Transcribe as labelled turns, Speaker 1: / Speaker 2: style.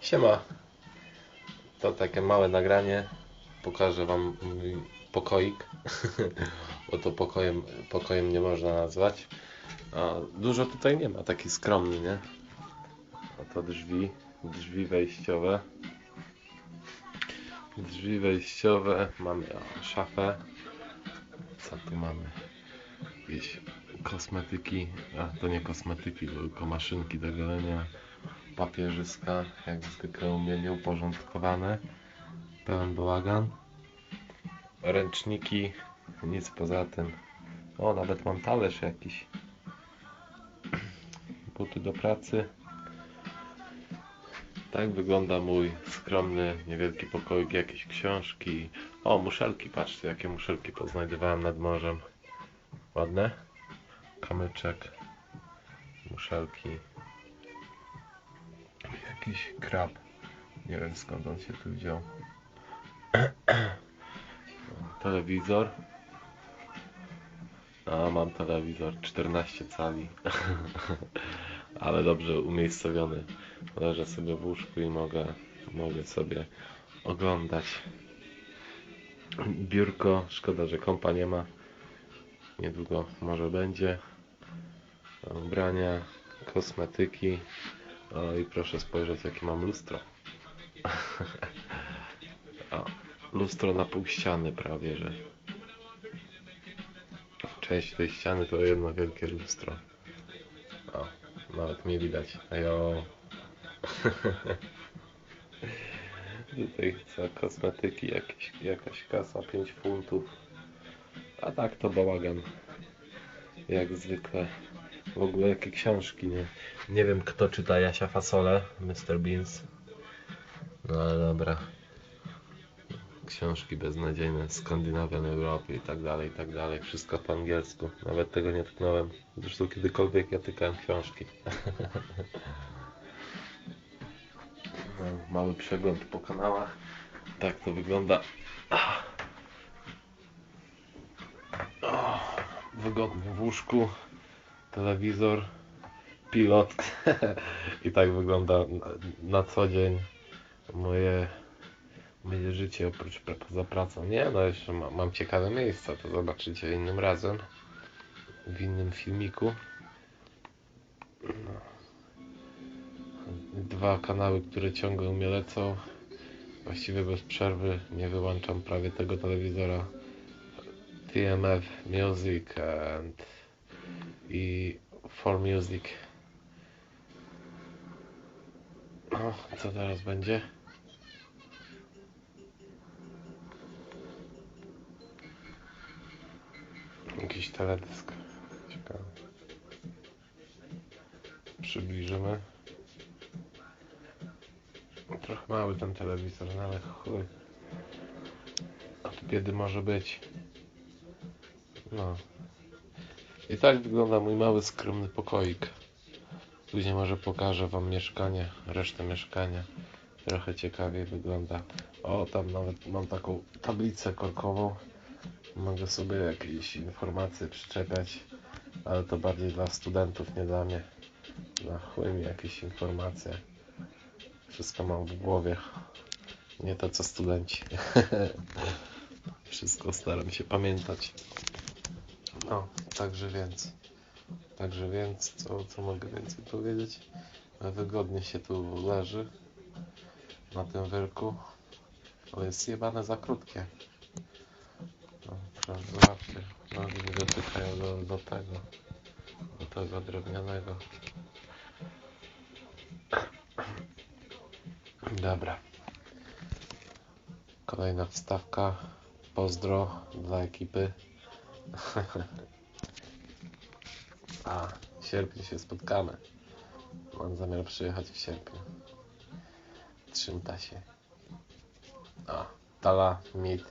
Speaker 1: Siema. To takie małe nagranie. Pokażę wam mój pokoik. Bo to pokojem, pokojem nie można nazwać. A dużo tutaj nie ma, taki skromny, nie? Oto drzwi, drzwi wejściowe. Drzwi wejściowe, mamy o, szafę. Co tu mamy? Jakieś kosmetyki, a to nie kosmetyki, tylko maszynki do golenia papierzyska, jak zwykle u mnie nieuporządkowane, pełen bałagan, ręczniki, nic poza tym. O, nawet mam talerz jakiś. Buty do pracy. Tak wygląda mój skromny, niewielki pokoik, jakieś książki. O, muszelki, patrzcie, jakie muszelki poznajdywałem nad morzem. Ładne? Kamyczek, muszelki jakiś krab. Nie wiem skąd on się tu wziął. Telewizor. A mam telewizor 14 cali. Ale dobrze umiejscowiony. Leżę sobie w łóżku i mogę, mogę sobie oglądać. Biurko, szkoda, że kompa nie ma. Niedługo może będzie. Ubrania, kosmetyki. O i proszę spojrzeć jakie mam lustro. o, lustro na pół ściany prawie, że. Część tej ściany to jedno wielkie lustro. O, nawet mnie widać. Ejo. Tutaj co, kosmetyki, jakieś, jakaś kasa, 5 funtów. A tak to bałagan. Jak zwykle. W ogóle jakie książki, nie? Nie wiem kto czyta Jasia Fasole, Mr. Beans. No ale dobra. Książki beznadziejne, Skandynawia na Europie i tak dalej, i tak dalej. Wszystko po angielsku. Nawet tego nie tknąłem. Zresztą kiedykolwiek ja tykałem książki. No, mały przegląd po kanałach. Tak to wygląda. Wygodnie w łóżku. Telewizor pilot i tak wygląda na, co dzień moje, moje życie oprócz pra- poza pracą. Nie, no jeszcze ma, mam ciekawe miejsca, to zobaczycie innym razem w innym filmiku. No. Dwa kanały, które ciągle mnie lecą. Właściwie bez przerwy nie wyłączam prawie tego telewizora. TMF Music and i For Music. O, co teraz będzie? Jakiś teledysk. Ciekawe. Przybliżymy. Trochę mały ten telewizor, no ale chuj. Od biedy może być. No. I tak wygląda mój mały, skromny pokoik. Później może pokażę Wam mieszkanie, resztę mieszkania. Trochę ciekawiej wygląda. O, tam nawet mam taką tablicę korkową. Mogę sobie jakieś informacje przyczepiać, ale to bardziej dla studentów, nie dla mnie. Na chuj mi jakieś informacje. Wszystko mam w głowie. Nie to co studenci. Wszystko staram się pamiętać. No, także więc. Także więc, co, co mogę więcej powiedzieć? Wygodnie się tu leży na tym wyrku. Ale jest jebane za krótkie. No, zobaczcie, nogi mi dotykają do, do tego, do tego drewnianego. Dobra. Kolejna wstawka. Pozdro dla ekipy. A, w sierpniu się spotkamy. Mam zamiar przyjechać w sierpniu. Trzymta się. A, tala, mit.